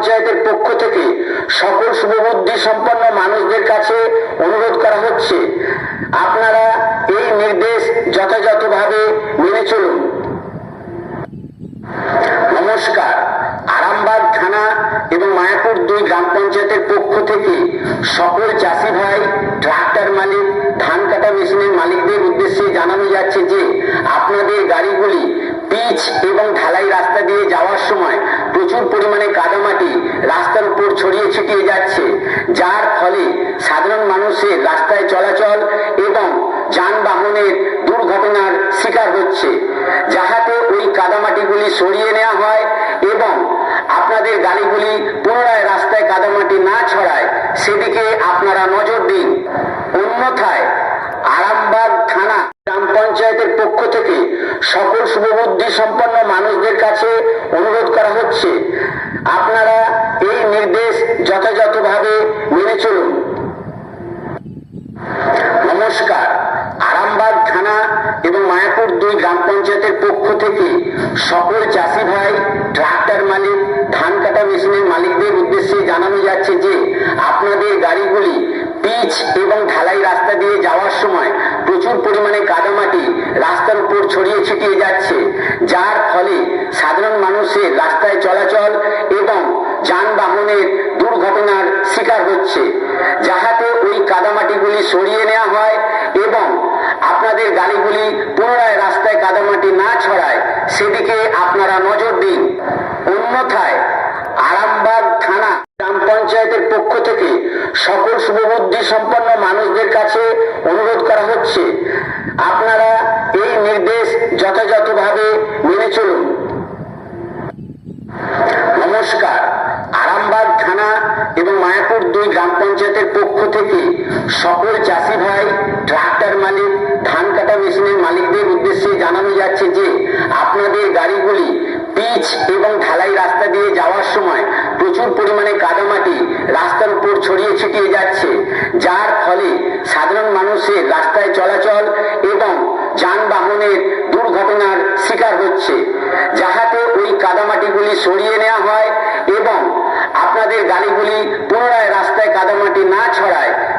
পঞ্চায়েতের পক্ষ থেকে সকল শুভবুদ্ধি সম্পন্ন মানুষদের কাছে অনুরোধ করা হচ্ছে। আপনারা এই নির্দেশ যথাযথভাবে মেনে চলুন। নমস্কার। আরামবাগ থানা এবং মায়াপুর দুই গ্রাম পঞ্চায়েতের পক্ষ থেকে সকল চাষি ভাই, ট্রাক্টর মালিক, ধান কাটা মেশিনের মালিকদের উদ্দেশ্যে জানানো যাচ্ছে যে, আপনাদের গাড়িগুলি পরিমাণে কাদামাটি রাস্তার উপর ছড়িয়ে ছিটিয়ে যাচ্ছে, যার ফলে সাধারণ মানুষের রাস্তায় চলাচল এবং যানবাহনের দুর্ঘটনার শিকার হচ্ছে। যাহাতে ওই কাদামাটিগুলি সরিয়ে নেওয়া হয় এবং আপনাদের গাড়িগুলি পুনরায় রাস্তায় কাদামাটি না ছড়ায়, সেদিকে আপনারা নজর দিন। অন্যথায় আরামবাগ থানা গ্রাম পঞ্চায়েতের পক্ষ থেকে সকল শুভবুদ্ধি সম্পন্ন অনুরোধ করা হচ্ছে আপনারা এই নির্দেশ যথাযথভাবে মেনে চলুন। নমস্কার। আরামবাগ থানা এবং মায়াপুর দুই গ্রাম পঞ্চায়েতের পক্ষ থেকে সকল চাষি ভাই, ট্রাক্টর মালিক, ধান কাটা মেশিনের মালিকদের উদ্দেশ্যে জানানো যাচ্ছে যে, আপনাদের গাড়িগুলি পিচ এবং ঢালাই রাস্তা দিয়ে যাওয়ার সময় প্রচুর পরিমাণে কাদামাটি রাস্তার উপর ছড়িয়ে ছিটিয়ে যাচ্ছে, যার ফলে সাধারণ মানুষের রাস্তায় চলাচল এবং যানবাহনের দুর্ঘটনার শিকার হচ্ছে। যাহাতে ওই কাদামাটিগুলি সরিয়ে নেওয়া হয় এবং আপনাদের গাড়িগুলি পুনরায় রাস্তায় কাদামাটি না ছড়ায়, সেদিকে আপনারা নজর দিন। অন্যথায় আরামবাগ থানা গ্রাম পঞ্চায়েতের পক্ষ থেকে সকল শুভবুদ্ধি সম্পন্ন মানুষদের কাছে অনুরোধ করা হচ্ছে, আপনারা এই নির্দেশ যথাযথভাবে মেনে চলুন নমস্কার আরামবাগ থানা এবং মায়াপুর দুই গ্রাম পঞ্চায়েতের পক্ষ থেকে সকল চাষি ভাই, ট্রাক্টর মালিক, ধান কাটা মেশিনের মালিকদের উদ্দেশ্যে জানানো যাচ্ছে যে, আপনাদের গাড়িগুলি পিচ এবং ঢালাই রাস্তা দিয়ে যাওয়ার সময় প্রচুর পরিমাণে কাদামাটি রাস্তার উপর ছড়িয়ে ছিটিয়ে যাচ্ছে, যার ফলে সাধারণ মানুষের রাস্তায় চলাচল এবং যানবাহনের দুর্ঘটনার শিকার হচ্ছে। যাহাতে ওই কাদামাটিগুলি সরিয়ে নেওয়া হয় এবং আপনাদের গাড়িগুলি পুনরায় রাস্তায় কাদামাটি না ছড়ায়